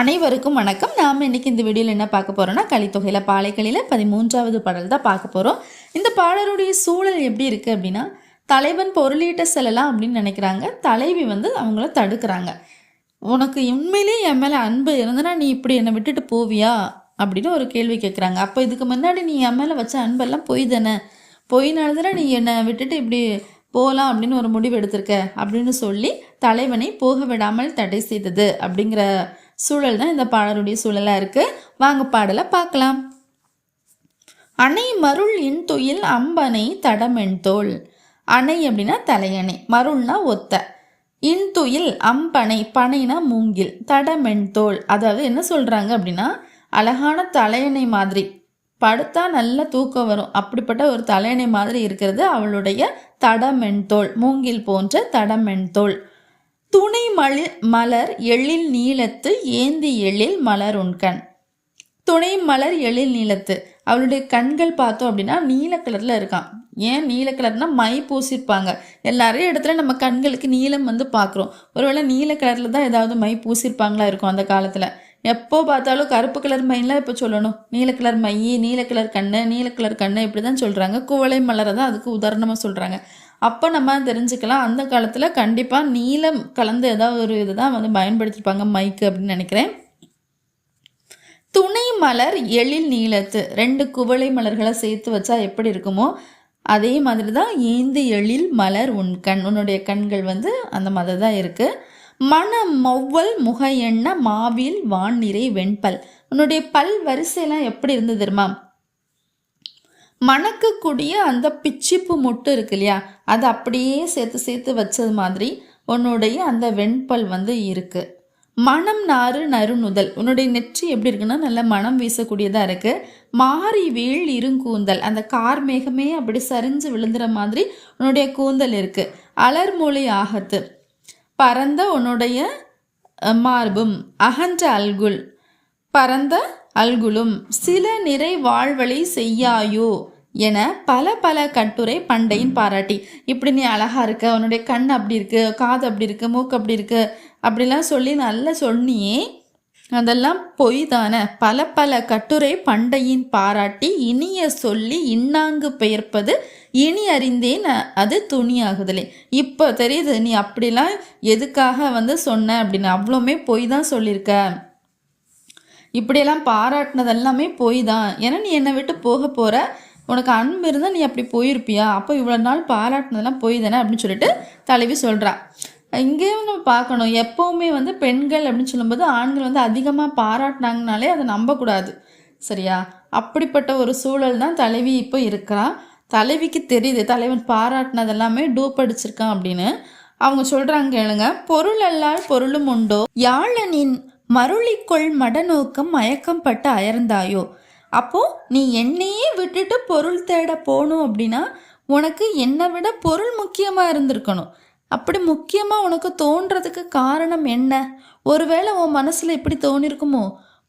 அனைவருக்கும் வணக்கம். நாம் இன்னைக்கு இந்த வீடியோவில் என்ன பார்க்க போகிறோம்னா கலித்தொகையில் பாலைகளில் பதிமூன்றாவது பாடல் தான் பார்க்க போகிறோம் இந்த பாடலுடைய சூழல் எப்படி இருக்குது அப்படின்னா தலைவன் பொருளீட்ட செல்லலாம் அப்படின்னு நினைக்கிறாங்க. தலைவி வந்து அவங்கள தடுக்கிறாங்க. உனக்கு உண்மையிலே என் மேலே அன்பு இருந்தனா நீ இப்படி என்னை விட்டுட்டு போவியா? அப்படின்னு ஒரு கேள்வி கேட்குறாங்க அப்போ இதுக்கு முன்னாடி நீ என் மேலே வச்ச அன்பெல்லாம் பொய் தானே? பொய்னால தானே நீ என்னை விட்டுட்டு இப்படி போகலாம் அப்படின்னு ஒரு முடிவு எடுத்திருக்க? அப்படின்னு சொல்லி தலைவனை போக விடாமல் தடை செய்தது அப்படிங்கிற சூழல் தான் இந்த பாடலுடைய சூழலாக இருக்குது வாங்க பாடலை பார்க்கலாம். அணை மருள் இன் துயில் அம்பனை தடமென் தோல் அணை அப்படின்னா தலையணை மருள்னா ஒத்த. இன் துயில் அம்பனை பனைனா மூங்கில் தடமென் தோல் அதாவது என்ன சொல்கிறாங்க அப்படின்னா அழகான தலையணை மாதிரி. படுத்தா நல்ல தூக்கம் வரும். அப்படிப்பட்ட ஒரு தலையணை மாதிரி இருக்கிறது அவளுடைய தடமென்தோல் மூங்கில் போன்ற தடமென்தோல் துணை மலி மலர் எழில் நீளத்து ஏந்தி எழில் மலர் உண்கண் துணை மலர் எழில் நீளத்து அவளுடைய கண்கள் பார்த்தோம் அப்படின்னா நீல கலரில் இருக்கான் ஏன் நீல கலர்னா மை பூசியிருப்பாங்க எல்லாரையும் இடத்துல நம்ம கண்களுக்கு நீலம் வந்து பார்க்குறோம். ஒருவேளை நீல கலரில் தான் ஏதாவது மை பூசியிருப்பாங்களா இருக்கும் அந்த காலத்தில். எப்போ பார்த்தாலும் கருப்பு கலர் மைன்லாம் இப்போ சொல்லணும். நீல கலர் மை நீல கலர் கண்ணு நீல கலர் கண்ணு இப்படி தான் சொல்கிறாங்க குவளை மலரை தான் அதுக்கு உதாரணமாக சொல்கிறாங்க அப்போ நம்ம தெரிஞ்சுக்கலாம். அந்த காலத்தில் கண்டிப்பாக நீளம் கலந்து ஏதாவது ஒரு இது தான் வந்து பயன்படுத்தியிருப்பாங்க மைக்கு அப்படின்னு நினைக்கிறேன். துணை மலர் எழில் நீளத்து. ரெண்டு குவளை மலர்களை சேர்த்து வச்சா எப்படி இருக்குமோ அதே மாதிரி தான் ஏந்து எழில் மலர் உன் கண் உன்னுடைய கண்கள் வந்து அந்த மாதிரி தான் இருக்குது மன மொவ்வல் முக எண்ண மாவில் வான் நிறை வெண்பல். உன்னுடைய பல் வரிசையெல்லாம் எப்படி இருந்தது தெரியுமா? மணக்கக்கூடிய அந்த பிச்சிப்பு மொட்டு இருக்கு இல்லையா? அதை அப்படியே சேர்த்து சேர்த்து வச்சது மாதிரி உன்னுடைய அந்த வெண்பல் வந்து இருக்குது மனம் நாறு நறுநுதல் உன்னுடைய நெற்றி எப்படி இருக்குன்னா நல்ல மனம் வீசக்கூடியதாக இருக்குது மாறி வீழ் இருங்கூந்தல் அந்த கார் மேகமே அப்படி சரிஞ்சு விழுந்துற மாதிரி உன்னுடைய கூந்தல் இருக்குது அலர்மொழி ஆகத்து. பரந்த உன்னுடைய மார்பும் அகன்ற அல்குல். பரந்த அல்குலும் சில நிறை வாழ்வழி செய்யாயோ என பல பல கட்டுரை பண்டையின் பாராட்டி. இப்படி நீ அழகா இருக்க உன்னுடைய கண் அப்படி இருக்கு காது அப்படி இருக்கு மூக்கு அப்படி இருக்கு அப்படிலாம் சொல்லி நல்லா சொன்னியே அதெல்லாம் பொய் தானே. பல பல கட்டுரை பண்டையின் பாராட்டி இனிய சொல்லி இன்னாங்கு பெயர்ப்பது இனி அறிந்தேன் அது துணியாகுதலே. இப்போ தெரியுது நீ அப்படிலாம் எதுக்காக வந்து சொன்ன அப்படின்னு. அவ்வளோமே பொய் தான் சொல்லியிருக்க. இப்படியெல்லாம் பாராட்டினது எல்லாமே பொய் தான் ஏன்னா நீ என்னை விட்டு போக போகிற உனக்கு அன்பு இருந்தால் நீ அப்படி போயிருப்பியா? அப்போ இவ்வளோ நாள் பாராட்டினதெல்லாம் பொய் தானே அப்படின்னு சொல்லிட்டு தலைவி சொல்கிறா இங்கேயும் நம்ம பார்க்கணும். எப்போவுமே வந்து பெண்கள் அப்படின்னு சொல்லும்போது ஆண்கள் வந்து அதிகமாக பாராட்டினாங்கனாலே அதை நம்பக்கூடாது. சரியா? அப்படிப்பட்ட ஒரு சூழல் தான் தலைவி இப்போ இருக்கிறா. தலைவிக்கு தெரியுது தலைவன் பாராட்டினது எல்லாமே டூப் அடிச்சிருக்கான் அப்படின்னு. அவங்க சொல்கிறாங்க கேளுங்க. பொருள் அல்லால் பொருளும் உண்டோ? யாழனின் மருளிக்குள் மடநோக்கம் மயக்கம் பட்டு அயர்ந்தாயோ? அப்போ நீ என்னையே விட்டுட்டு பொருள் தேட போகணும் அப்படின்னா உனக்கு என்னை விட பொருள் முக்கியமாக இருந்திருக்கணும். அப்படி முக்கியமாக உனக்கு தோன்றதுக்கு காரணம் என்ன? ஒருவேளை உன் மனசில் இப்படி தோணிருக்குமோ?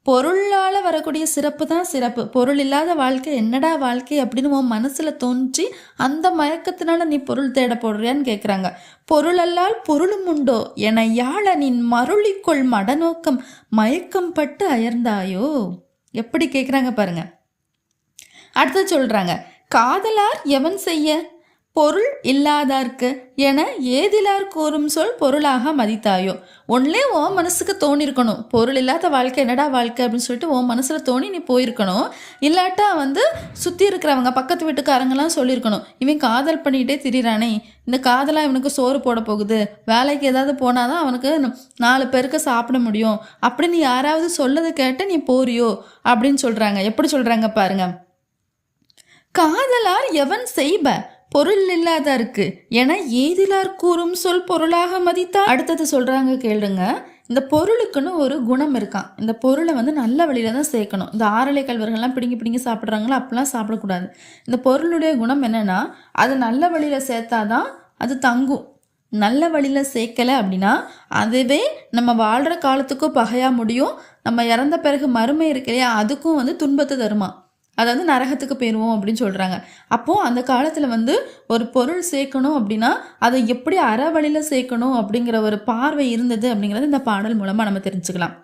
பொருளால் வரக்கூடிய சிறப்பு தான் சிறப்பு. பொருள் இல்லாத வாழ்க்கை என்னடா வாழ்க்கை அப்படின்னு உன் மனசில் தோன்றி அந்த மயக்கத்தினால நீ பொருள் தேட போடுறியான்னு கேட்குறாங்க பொருளல்லால் பொருளும் உண்டோ? என யாழனின் மருளிக்குள் மடநோக்கம் மயக்கம் பட்டு அயர்ந்தாயோ? எப்படி கேட்குறாங்க பாருங்க. அடுத்து சொல்கிறாங்க காதலார் எவன் செய்ய? பொருள் இல்லாதார்க்கு என ஏதிலார் கூறும் சொல் பொருளாக மதித்தாயோ. ஒன்லே உன் மனசுக்கு தோணிருக்கணும். பொருள் இல்லாத வாழ்க்கை என்னடா வாழ்க்கை அப்படின்னு சொல்லிட்டு உன் மனசில் தோணி நீ போயிருக்கணும். இல்லாட்டா வந்து சுற்றி இருக்கிறவங்க பக்கத்து வீட்டுக்காரங்கெல்லாம் சொல்லியிருக்கணும் இவன் காதல் பண்ணிக்கிட்டே திரியிறானே. இந்த காதலாக இவனுக்கு சோறு போட போகுது. வேலைக்கு ஏதாவது போனால் தான் அவனுக்கு நாலு பேருக்கு சாப்பிட முடியும். அப்படின்னு யாராவது சொல்லதை கேட்டு நீ போறியோ அப்படின்னு சொல்கிறாங்க எப்படி சொல்கிறாங்க பாருங்க. காதலார் எவன் செய்ப? பொருள் இல்லாதாருக்கு என ஏதிலார் கூறும் சொல் பொருளாக மதித்தா அடுத்தது சொல்றாங்க கேளுங்க. இந்த பொருளுக்குன்னு ஒரு குணம் இருக்கான் இந்த பொருளை வந்து நல்ல வழியில தான் சேர்க்கணும். இந்த ஆரலை கல்வர்கள்லாம் பிடுங்கி பிடிங்கி சாப்பிட்றாங்களோ? அப்படிலாம் சாப்பிடக்கூடாது. இந்த பொருளுடைய குணம் என்னன்னா அது நல்ல வழியில சேர்த்தாதான் அது தங்கும். நல்ல வழியில் சேர்க்கலை அப்படின்னா அதுவே நம்ம வாழ்கிற காலத்துக்கும் பகையாக முடியும். நம்ம இறந்த பிறகு மறுமை இருக்கு இல்லையா? அதுக்கும் வந்து துன்பத்தை தருமா? அதாவது நரகத்துக்கு போயிடுவோம் அப்படின்னு சொல்கிறாங்க அப்போது அந்த காலத்தில் வந்து ஒரு பொருள் சேர்க்கணும் அப்படின்னா அதை எப்படி அற வழியில் சேர்க்கணும் அப்படிங்கிற ஒரு பார்வை இருந்தது அப்படிங்கிறது இந்த பாடல் மூலமாக நம்ம தெரிஞ்சுக்கலாம்.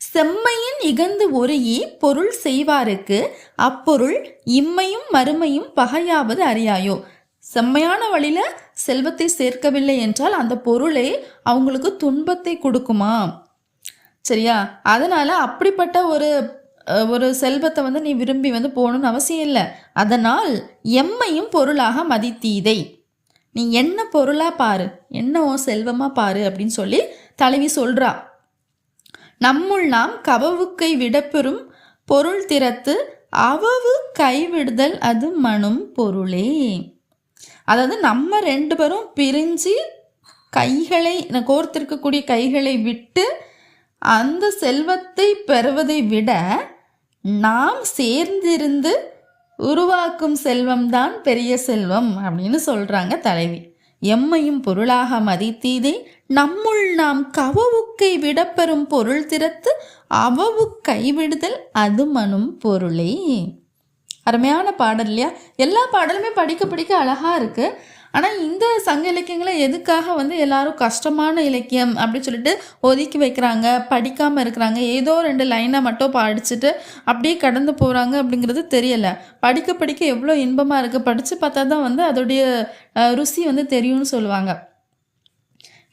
செம்மையின் இகந்து ஒருகி பொருள் செய்வாருக்கு அப்பொருள் இம்மையும் மறுமையும் பகையாவது அறியாயோ? செம்மையான வழியில் செல்வத்தை சேர்க்கவில்லை என்றால் அந்த பொருளே அவங்களுக்கு துன்பத்தை கொடுக்குமா? சரியா? அதனால் அப்படிப்பட்ட ஒரு ஒரு செல்வத்தை வந்து நீ விரும்பி வந்து போகணும்னு அவசியம் இல்லை. அதனால் எம்மையும் பொருளாக மதித்தீதை. நீ என்ன பொருளாக பாரு என்ன உன் செல்வமாக பாரு அப்படின்னு சொல்லி தலைவி சொல்கிறா நம்முள் நாம் கவவுக்கை விடப்பெறும் பொருள் திறத்து அவவு கைவிடுதல் அது மனும் பொருளே. அதாவது நம்ம ரெண்டு பேரும் பிரிஞ்சு கைகளை கோர்த்திருக்கக்கூடிய கைகளை விட்டு அந்த செல்வத்தை பெறுவதை விட நாம் சேர்ந்திருந்து உருவாக்கும் செல்வம்தான் பெரிய செல்வம் அப்படின்னு சொல்றாங்க தலைவி. எம்மையும் பொருளாக மதித்தீதே நம்முள் நாம் கவவுக்கை விடப்பெறும் பொருள் திறத்து அவவு கைவிடுதல் அது மனும் பொருளே. அருமையான பாடல் இல்லையா? எல்லா பாடலுமே படிக்க படிக்க அழகா இருக்கு. ஆனால் இந்த சங்க இலக்கியங்களை எதுக்காக வந்து எல்லாரும் கஷ்டமான இலக்கியம் அப்படின்னு சொல்லிட்டு ஒதுக்கி வைக்கிறாங்க படிக்காமல் இருக்கிறாங்க ஏதோ ரெண்டு லைனை மட்டும் படிச்சுட்டு அப்படியே கடந்து போகிறாங்க அப்படிங்கிறது தெரியலை. படிக்க படிக்க எவ்வளோ இன்பமாக இருக்குது படித்து பார்த்தா தான் வந்து அதோடைய ருசி வந்து தெரியும்னு சொல்லுவாங்க.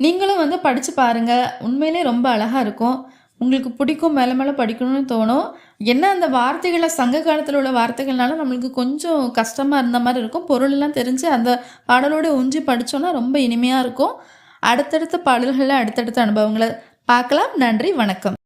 நீங்களும் வந்து படித்து பாருங்கள் உண்மையிலே ரொம்ப அழகாக இருக்கும். உங்களுக்கு பிடிக்கும் மேலே மேலே படிக்கணும்னு தோணும். என்ன அந்த வார்த்தைகளை சங்க காலத்தில் உள்ள வார்த்தைகள்னால நம்மளுக்கு கொஞ்சம் கஷ்டமாக இருந்த மாதிரி இருக்கும். பொருளெல்லாம் தெரிஞ்சு அந்த பாடலோடு ஒன்றி படித்தோன்னா ரொம்ப இனிமையாக இருக்கும். அடுத்தடுத்த பாடல்களில் அடுத்தடுத்த அனுபவங்களை பார்க்கலாம். நன்றி வணக்கம்.